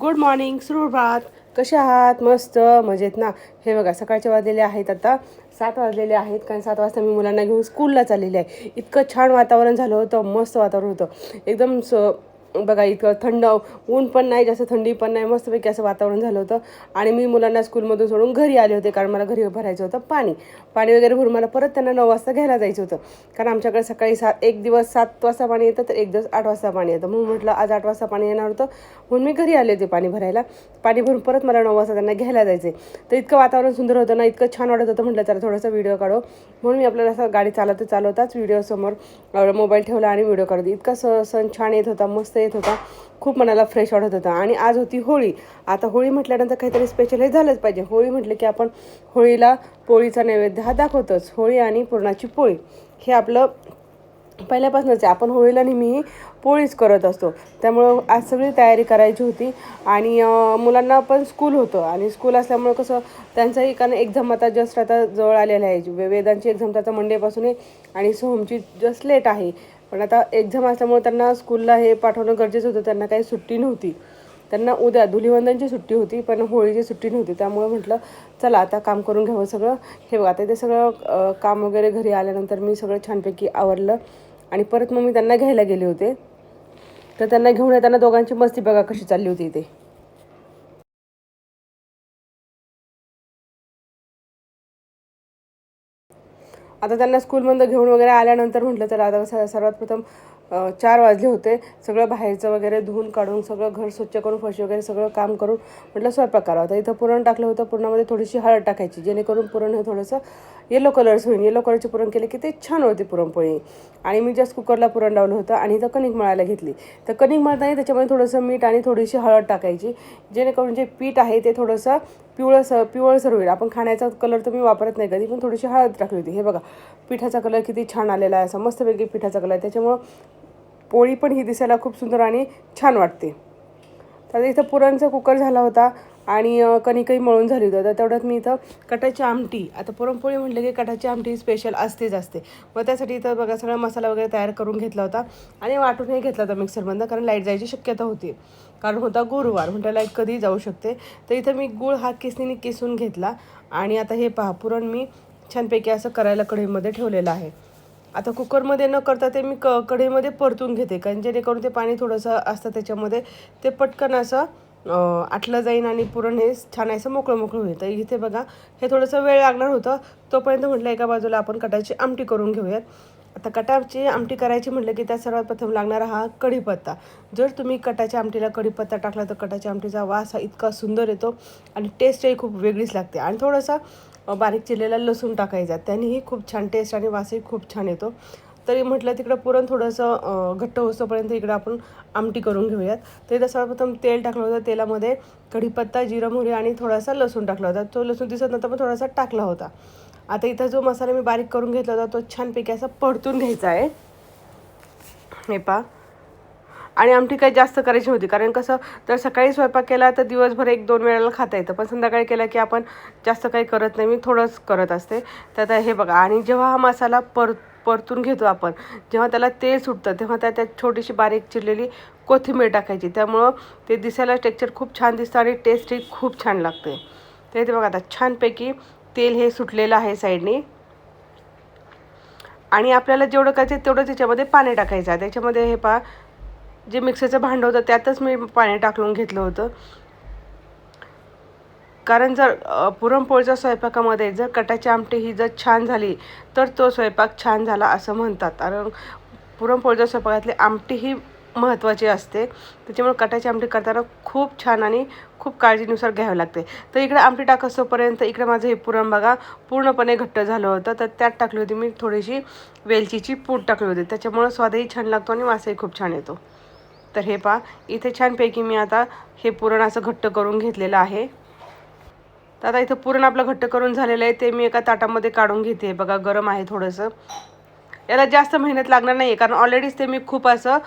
Good morning सुप्रभात. कसे आहात? मस्त मजेत ना? हे बघा सकाळचे वाजलेले आहेत आता. सात वाजलेले आहेत कारण सात वाजता मी मुलांना घेऊन स्कूलला चाललेले आहे. इतकं छान वातावरण झालं होतं मस्त वातावरण होतं. एकदम स बघा इतकं थंड ऊन पण नाही जास्त थंडी पण नाही मस्तपैकी असं वातावरण झालं होतं. आणि मी मुलांना स्कूलमधून सोडून घरी आले होते कारण मला घरी भरायचं होतं पाणी. पाणी वगैरे भरून मला परत त्यांना नऊ वाजता घ्यायला जायचं होतं. कारण आमच्याकडे सकाळी सात एक दिवस सात वाजता पाणी येतं तर एक दिवस आठ वाजता पाणी येतं. म्हणून म्हटलं आज आठ वाजता पाणी येणार होतं. म्हणून मी घरी आले होते पाणी भरायला. पाणी भरून परत मला नऊ वाजता त्यांना घ्यायला जायचे तर इतकं वातावरण सुंदर होतं ना इतकं छान वाटत होतं. म्हटलं त्याला थोडासा व्हिडिओ काढो. म्हणून मी आपल्याला असं गाडी चालवता चालवताच व्हिडिओसमोर मोबाईल ठेवला आणि व्हिडिओ काढतो इतका स सण छान येत होता मस्त येत होता. खूप मनाला फ्रेश वाटत होता. आणि आज होती होळी. आता होळी म्हटल्यानंतर काहीतरी स्पेशल हे झालंच पाहिजे. होळी म्हटलं की आपण होळीला पोळीचा नैवेद्य हा दाखवतोच. होळी आणि पुरणाची पोळी. हे आपलं पहिल्यापासूनच आहे. आपण होळीला नेहमी पोळीच करत असतो. त्यामुळं आज सगळी तयारी करायची होती. आणि मुलांना पण स्कूल होतं. आणि स्कूल असल्यामुळं कसं त्यांचंही कारण एक्झाम आता जस्ट आता जवळ आलेलं आहे. वेदांची एक्झाम तर आता मंडेपासून आहे. आणि सोहमची जस्ट लेट आहे. पण आता एक्झाम असल्यामुळे त्यांना स्कूलला हे पाठवणं गरजेचं होतं. त्यांना काही सुट्टी नव्हती. त्यांना उद्या धुलिवंदनची सुट्टी होती पण होळीची सुट्टी नव्हती. त्यामुळे म्हटलं चला आता काम करून घ्यावं सगळं. हे बघा आता ते सगळं काम वगैरे घरी आल्यानंतर मी सगळं छानपैकी आवरलं आणि परत मग मी त्यांना घ्यायला गेले होते. तर त्यांना घेऊन येताना दोघांची मस्ती बघा कशी चालली होती ते आता त्यांना स्कूलमधून घेऊन वगैरे आल्यानंतर म्हटलं तर आता सर्वात प्रथम चार वाजले होते. सगळं बाहेरचं वगैरे धुवून काढून सगळं घर स्वच्छ करून फरशी वगैरे सगळं काम करून म्हटलं स्वयंपाक करावा. तर इथं पुरण टाकलं होतं पुरणामध्ये थोडीशी हळद टाकायची जेणेकरून पुरण हे थोडंसं येलो कलर्स होईल. येलो कलरचे पुरण केले की ते छान होते पुरणपोळी. आणि मी जस्ट कुकरला पुरण लावलं होतं आणि इथं कणिक मळायला घेतली. तर कणिक मळताना त्याच्यामध्ये थोडंसं मीठ आणि थोडीशी हळद टाकायची जेणेकरून जे पीठ आहे ते थोडंसं पिवळसर पिवळसर होईल. आपण खाण्याचा कलर तर मी वापरत नाही कधी पण थोडीशी हळद टाकली होती. हे बघा पिठाचा कलर किती छान आलेला आहे. असा मस्तपैकी पिठाचा कलर आहे. त्याच्यामुळं पोळी पण ही दिसायला खूप सुंदर आणि छान वाटते. तर इथं पुरणचा कुकर झाला होता आणि कणिकही मळून झाली होती. तर तेवढ्यात मी इथं कटाची आमटी आता पुरणपोळी म्हटलं की कटाची आमटी स्पेशल असतेच असते. मग त्यासाठी इथं बघा सगळा मसाला वगैरे तयार करून घेतला होता आणि वाटूनही घेतला होता मिक्सरमधनं कारण लाइट जायची शक्यता होती. कारण होता गुरुवार म्हटलं लाइट कधी जाऊ शकते. तर इथं मी गूळ हा किसनीने किसून घेतला आणि आता हे पहा पुरण मी छानपैकी असं करायला कढईमध्ये ठेवलेलं आहे. आता कुकरमध्ये न करता ते मी क कढईमध्ये परतून घेते. कारण जेणेकरून ते पाणी थोडंसं असतं त्याच्यामध्ये. ते पटकन असं आटलं जाईन आणि पुरण हे छान असं मोकळं मोकळं होईल. तर इथे बघा हे थोडंसं वेळ लागणार होतं. तोपर्यंत म्हटलं एका बाजूला आपण कटाची आमटी करून घेऊयात. आता कटाची आमटी करायची म्हटलं की त्यात सर्वात प्रथम लागणारा हा कढीपत्ता. जर तुम्ही कटाच्या आमटीला कढीपत्ता टाकला तर कटाच्या आमटीचा वास हा इतका सुंदर येतो आणि टेस्टही खूप वेगळीच लागते. आणि थोडंसं बारीक चिरलेला लसूण टाकायचा. त्यानेही खूप छान टेस्ट आणि वासही खूप छान येतो. तरी म्हटलं तिकडं पुरण थोडंसं घट्ट होतोपर्यंत इकडं आपण आमटी करून घेऊयात. तरी तसं सर्वप्रथम तेल टाकलं होतं तेलामध्ये कढीपत्ता जिरं मोहरी आणि थोडासा लसूण टाकला होता. तो लसूण दिसत नव्हता पण थोडासा टाकला होता. आता इथं जो मसाला मी बारीक करून घेतला होता तो छानपैकी असा परतून घ्यायचा आहे. हे पा आणि आमटी काही जास्त करायची होती कारण कसं तर सकाळी स्वयंपाक केला तर दिवसभर एक दोन वेळेला खाता येतं. पण संध्याकाळी केला की आपण जास्त काही करत नाही. मी थोडंच करत असते. तर आता हे बघा. आणि जेव्हा हा मसाला पर परतून घेतो आपण जेव्हा त्याला तेल सुटतं तेव्हा त्या त्यात छोटीशी बारीक चिरलेली कोथिंबीर टाकायची. त्यामुळं ते दिसायला टेक्चर खूप छान दिसतं आणि टेस्टही खूप छान लागते. तर इथे बघा आता छानपैकी तेल हे सुटलेलं आहे साईडनी. आणि आपल्याला जेवढं करायचं आहे तेवढं त्याच्यामध्ये पाणी टाकायचं आहे. त्याच्यामध्ये हे पा जे मिक्सरचं भांडं होतं त्यातच मी पाणी टाकून घेतलं होतं. कारण जर पुरणपोळीच्या स्वयंपाकामध्ये जर कटाची आमटी ही जर छान झाली तर तो स्वयंपाक छान झाला असं म्हणतात. कारण पुरणपोळीच्या स्वयंपाकातली आमटी ही महत्त्वाची असते. त्याच्यामुळे कटाची आमटी करताना खूप छान आणि खूप काळजीनुसार घ्यावी लागते. तर इकडे आमटी टाकसोपर्यंत इकडे माझं हे पुरण बघा पूर्णपणे घट्ट झालं होतं. तर त्यात टाकली होती मी थोडीशी वेलचीची पूड टाकली होती. त्याच्यामुळं स्वादही छान लागतो आणि वासही खूप छान येतो. तर हे पा इथे छानपैकी मी आता हे पुरण असं घट्ट करून घेतलेलं आहे. तर आता इथं पुरण आपलं घट्ट करून झालेलं आहे ते मी एका ताटामध्ये काढून घेते. बघा गरम आहे थोडंसं. याला जास्त मेहनत लागणार नाही आहे कारण ऑलरेडीच ते मी खूप असं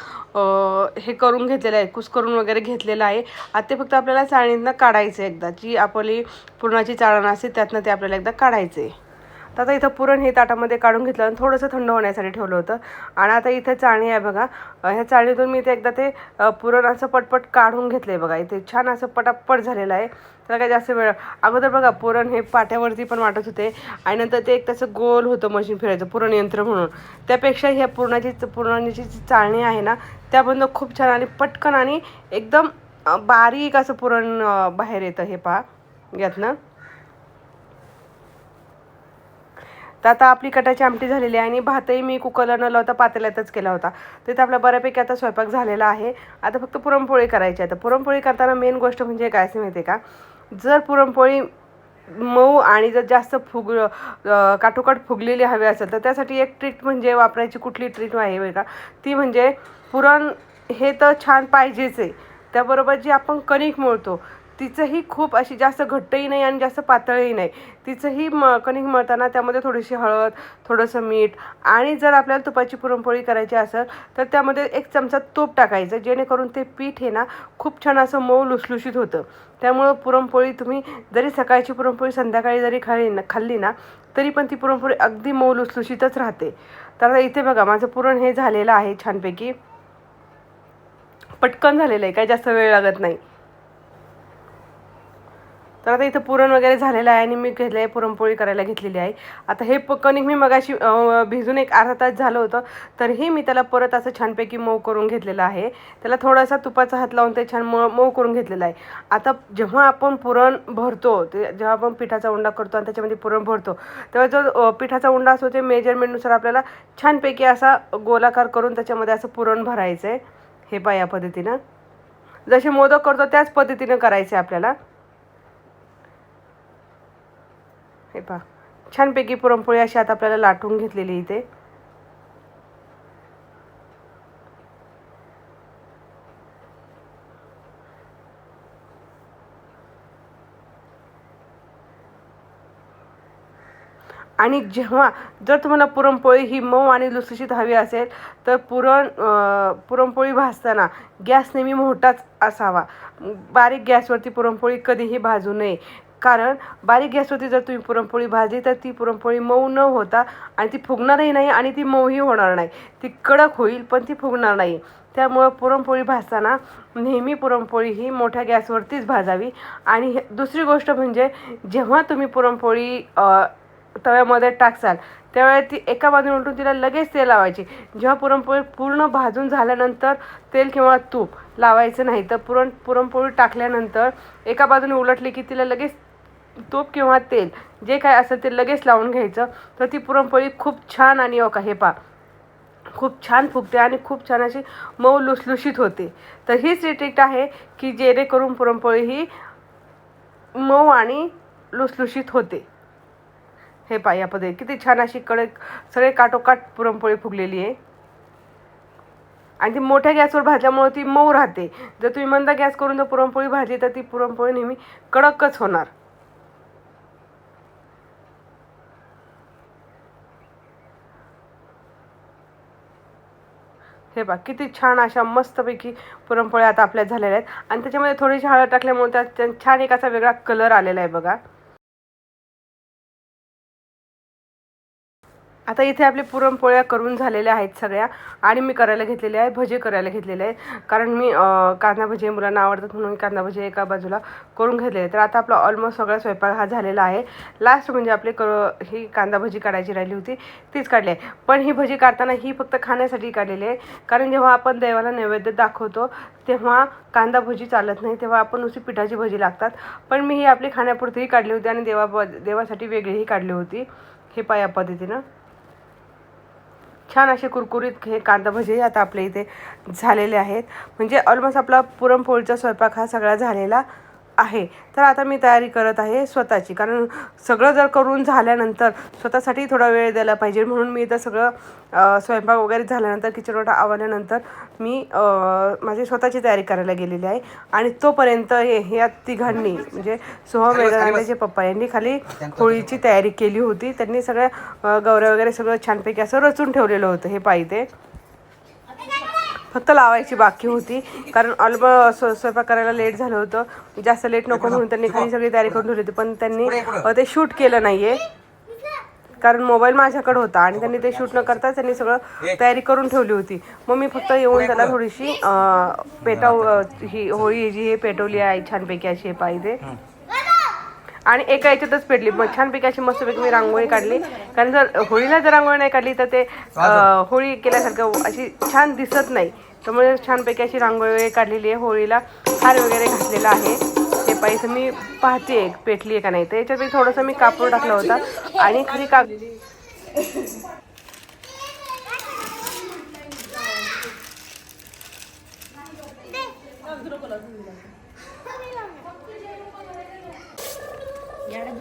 हे करून घेतलेलं आहे कुस करून वगैरे घेतलेलं आहे. आता ते फक्त आपल्याला चाळणीतनं काढायचं आहे एकदा जी आपली पुरणाची चाळण असते त्यातनं ते आपल्याला एकदा काढायचं आहे तर आता इथं पुरण हे ताटामध्ये काढून घेतलं आणि थोडंसं थंड होण्यासाठी ठेवलं होतं. आणि आता इथं चाळणी आहे बघा. ह्या चाळणीतून मी ते एकदा ते पुरण असं पटपट काढून घेतलं आहे बघा. इथे छान असं पटापट झालेलं आहे. त्याला काही जास्त वेळ अगोदर बघा पुरण हे पाट्यावरती पण वाटत होते. आणि नंतर ते एक त्याचं गोल होतं मशीन फिरायचं पुरण यंत्र म्हणून. त्यापेक्षा ह्या पुरणाची पुरणाची जी चाळणी आहे ना त्याबद्दल खूप छान आणि पटकन आणि एकदम बारीक असं पुरण बाहेर येतं हे पहा. यातनं. तर आता आपली कटाची आमटी झालेली आहे आणि भातही मी कुकरला न लावता पातेल्यातच केला होता. तिथं आपला बऱ्यापैकी आता स्वयंपाक झालेला आहे. आता फक्त पुरणपोळी करायची आहे. तर पुरणपोळी करताना मेन गोष्ट म्हणजे काय असं माहिती आहे का? जर पुरणपोळी मऊ आणि जर जास्त फुग काठोकाठ फुगलेली हवी असेल तर त्यासाठी एक ट्रीट म्हणजे वापरायची कुठली ट्रीट आहे का? ती म्हणजे पुरण हे तर छान पाहिजेच आहे. त्याबरोबर जी आपण कणिक मोडतो तिचंही खूप अशी जास्त घट्टही नाही आणि जास्त पातळही नाही. तिचंही म कणिक मळताना त्यामध्ये थोडीशी हळद थोडंसं मीठ आणि जर आपल्याला तुपाची पुरणपोळी करायची असेल तर त्यामध्ये एक चमचा तूप टाकायचं जेणेकरून ते पीठ हे ना खूप छान असं मऊ लुसलुशीत होतं. त्यामुळं पुरणपोळी तुम्ही जरी सकाळची पुरणपोळी संध्याकाळी जरी खाली ना खाल्ली ना तरी पण ती पुरणपोळी अगदी मऊ लुसलुशीतच राहते. तर आता इथे बघा माझं पुरण हे झालेलं आहे छानपैकी. पटकन झालेलं आहे काही जास्त वेळ लागत नाही. तर आता इथं पुरण वगैरे झालेलं आहे आणि मी घेतलं आहे पुरणपोळी करायला घेतलेली आहे. आता हे प कणिक मी मगाशी भिजून एक अर्धा तास झालं होतं तरीही मी त्याला परत असं छानपैकी मऊ करून घेतलेलं आहे. त्याला थोडासा तुपाचा हात लावून ते छान मऊ मऊ करून घेतलेलं आहे. आता जेव्हा आपण पुरण भरतो ते जेव्हा आपण पिठाचा उंडा करतो आणि त्याच्यामध्ये पुरण भरतो तेव्हा जो पिठाचा उंडा असतो ते मेजरमेंटनुसार आपल्याला छानपैकी असा गोलाकार करून त्याच्यामध्ये असं पुरण भरायचं आहे हे पा या पद्धतीनं. जसे मोदक करतो त्याच पद्धतीनं करायचे आपल्याला. हे पहा. छानपैकी पुरणपोळी अशी आता आपल्याला लाटून घेतलेली इथे. आणि जेव्हा जर तुम्हाला पुरणपोळी ही मऊ आणि लुसलुशीत हवी असेल तर पुरण अं, पुरणपोळी भाजताना गॅस नेहमी मोठाच असावा. बारीक गॅसवरती पुरणपोळी कधीही भाजू नये. कारण बारीक गॅसवरती जर तुम्ही पुरणपोळी भाजली तर ती पुरणपोळी मऊ न होता आणि ती फुगणारही नाही आणि ती मऊही होणार नाही. ती कडक होईल पण ती फुगणार नाही. त्यामुळं पुरणपोळी भाजताना नेहमी पुरणपोळी ही मोठ्या गॅसवरतीच भाजावी. आणि हे- दुसरी गोष्ट म्हणजे जेव्हा तुम्ही पुरणपोळी तव्यामध्ये टाकसाल त्यावेळेस ती एका बाजूने उलटून तिला लगेच तेल लावायची. जेव्हा पुरणपोळी पूर्ण भाजून झाल्यानंतर तेल किंवा तूप लावायचं नाही तर पुरण पुरणपोळी टाकल्यानंतर एका बाजूने उलटली की तिला लगेच तूप किंवा तेल जे काय असेल ते लगेच लावून घ्यायचं. तर ती पुरणपोळी खूप छान आणि हो का हे पा खूप छान फुगते आणि खूप छान अशी मऊ लुसलुशीत होते. तर हीच ट्रिक आहे की जेणेकरून पुरणपोळी ही मऊ आणि लुसलुशीत होते. हे पा या पद्धती किती छान अशी कडक सगळे काटोकाट पुरणपोळी फुगलेली आहे. आणि ती मोठ्या गॅसवर भाजल्यामुळे ती मऊ राहते. जर तुम्ही मंद गॅस करून जर पुरणपोळी भाजली तर ती पुरणपोळी नेहमी कडकच होणार. हे बघ किती छान अशा मस्तपैकी पुरणपोळ्या आता आपल्या झालेल्या आहेत. आणि त्याच्यामध्ये थोडीशी हळद टाकल्यामुळे त्यात छान एक असा वेगळा कलर आलेला आहे बघा. आता इथे आपले पुरणपोळ्या करून झालेल्या आहेत सगळ्या. आणि मी करायला घेतलेले आहे भजे करायला घेतलेले आहेत कारण मी कांदा भजे मुलांना आवडतात म्हणून मी कांदा भजे एका बाजूला करून घेतले आहे तर आता आपला ऑलमोस्ट सगळा स्वयंपाक हा झालेला आहे. लास्ट म्हणजे आपले कर ही कांदा भजी काढायची राहिली होती तीच काढली आहे. पण ही भजी काढताना ही फक्त खाण्यासाठी काढलेली आहे. कारण जेव्हा आपण देवाला नैवेद्य दाखवतो तेव्हा कांदा भजी चालत नाही तेव्हा आपण नुसती पिठाची भजी लागतात. पण मी ही आपली खाण्यापुरतीही काढली होती आणि देवा देवासाठी वेगळीही काढली होती. हे पाया पद्धतीनं. छान असे कुरकुरीत हे कांदा भजे आता आपल्या इथे झालेले आहेत. म्हणजे ऑलमोस्ट आपला पुरणपोळीचा स्वयंपाक हा सगळा झालेला. आहे तर आता मी तयारी करत आहे स्वतःची. कारण सगळं जर करून झाल्यानंतर स्वतःसाठी थोडा वेळ द्यायला पाहिजे. म्हणून मी इथं सगळं स्वयंपाक वगैरे झाल्यानंतर किचन ओटा आवरल्यानंतर मी माझी स्वतःची तयारी करायला गेलेली आहे. आणि तोपर्यंत हे ह्या तिघांनी म्हणजे सोहम वेदांताचे पप्पा यांनी खाली होळीची तयारी केली होती. त्यांनी सगळ्या गौऱ्या वगैरे सगळं छानपैकी असं रचून ठेवलेलं होतं हे पाहिजे फक्त लावायची बाकी होती. कारण स्व स्वयंपाक करायला लेट झालं होतं. जास्त लेट नको म्हणून त्यांनी खाली सगळी तयारी करून ठेवली होती. पण त्यांनी ते शूट केलं नाही आहे कारण मोबाईल माझ्याकडे होता आणि त्यांनी ते शूट न करताच त्यांनी सगळं तयारी करून ठेवली होती. मग मी फक्त येऊन त्याला थोडीशी पेटव ही होळी जी हे पेटवली आहे छानपैकी अशी हे पाहिजे आणि एका याच्यातच पेटली मग छानपैकी अशी मस्तपैकी मी रांगोळी काढली. कारण जर होळीला जर रांगोळी नाही काढली तर ते होळी केल्यासारखं अशी छान दिसत नाही. त्यामुळे छानपैकी अशी रांगोळी वगैरे काढलेली आहे. होळीला हार वगैरे घातलेला आहे. ते पाहिजे मी पाहते पेटली आहे का नाही. तर याच्यात मी थोडंसं मी कापूर टाकला होता. आणि खरी का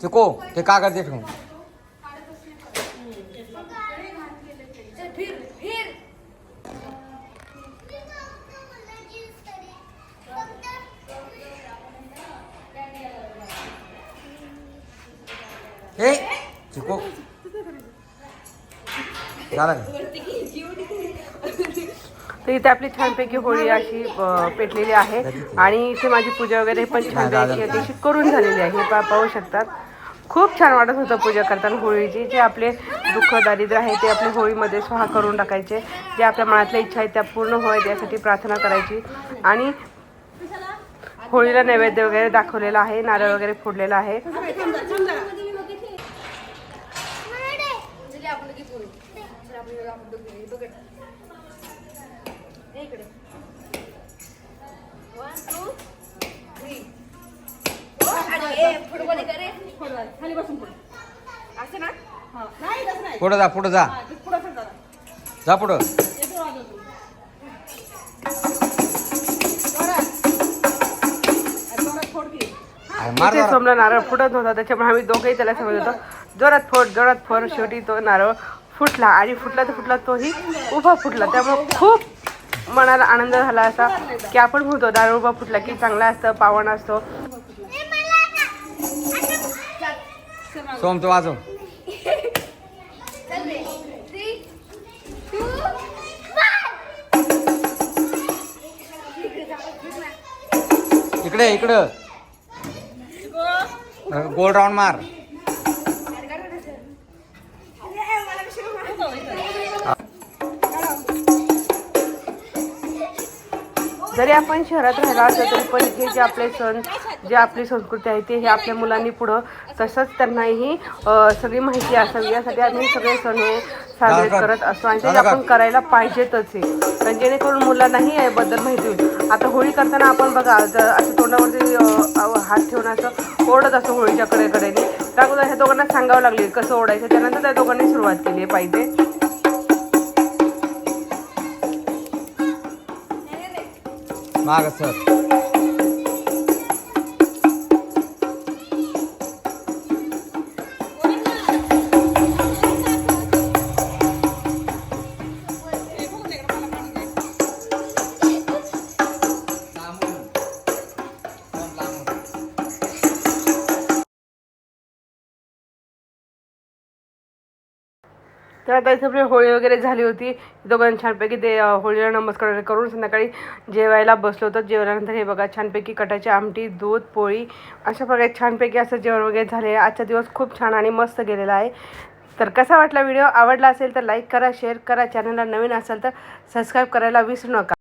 चिको ते कागद दे ठेवून ए चिको झालं का? तर इथे आपली छानपैकी होळी अशी पेटलेली आहे. आणि इथे माझी पूजा वगैरे पण छानपैकी अतिशय करून झालेली आहे. हे पा पाहू शकतात. खूप छान वाटत होतं पूजा करताना होळीची. जे आपले दुःख दारिद्र्य आहे ते आपल्या होळीमध्ये स्वाहा करून टाकायचे. जे आपल्या मनातल्या इच्छा आहेत त्या पूर्ण व्हाव्यात यासाठी प्रार्थना करायची. आणि होळीला नैवेद्य वगैरे दाखवलेला आहे नारळ वगैरे फोडलेला आहे. पुढं. जा पुढं जा. जा पुढं. अरे मार इथे जरा. सोमला नारळ फुटत होता त्याच्यामुळे आम्ही दोघंही त्याला समजत होतो. जोरात फोड जोरात फोड शेवटी तो नारळ फुटला. आणि फुटला तर फुटला तोही उभा फुटला. त्यामुळे खूप मनाला आनंद झाला असा की आपण म्हणतो नारळ उभा फुटला की चांगला असतं पावन असतो. सोम तो वाजव इकडे इकडं. गोल राऊंड मार. जरी आपण शहरात राहिला असलो तरी पण हे जे आपले सण जे आपली संस्कृती आहे ते हे आपल्या मुलांनी पुढं तसंच त्यांनाही सगळी माहिती असावी. यासाठी आम्ही सगळे सण हे साजरे करत असतो आणि ते आपण करायला पाहिजेतच हे. कारण जेणेकरून मुलांनाही याबद्दल माहिती होईल. आता होळी करताना आपण बघा जर असं तोंडावरती हात ठेवून असं ओढत असतो होळीच्या कडेकडेने. त्या अगोदर ह्या दोघांना सांगावं लागले कसं ओढायचं. त्यानंतर त्या दोघांनी सुरुवात केली आहे पाहिजे. माग सर आता सगळी आपली होळी वगैरे झाली होती. दोघांनी छानपैकी ते होळीला नमस्कार करून संध्याकाळी जेवायला बसलो होतो. जेवल्यानंतर हे बघा छानपैकी कटाची आमटी दूध पोळी अशा प्रकारे छानपैकी असं जेवण वगैरे झाले. आजचा दिवस खूप छान आणि मस्त गेलेला आहे. तर कसा वाटला व्हिडिओ? आवडला असेल तर लाईक करा शेअर करा. चॅनलला नवीन असेल तर सबस्क्राईब करायला विसरू नका.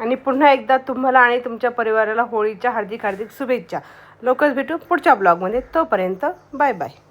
आणि पुन्हा एकदा तुम्हाला आणि तुमच्या परिवाराला होळीच्या हार्दिक हार्दिक शुभेच्छा. लवकरच भेटू पुढच्या ब्लॉगमध्ये. तोपर्यंत बाय बाय.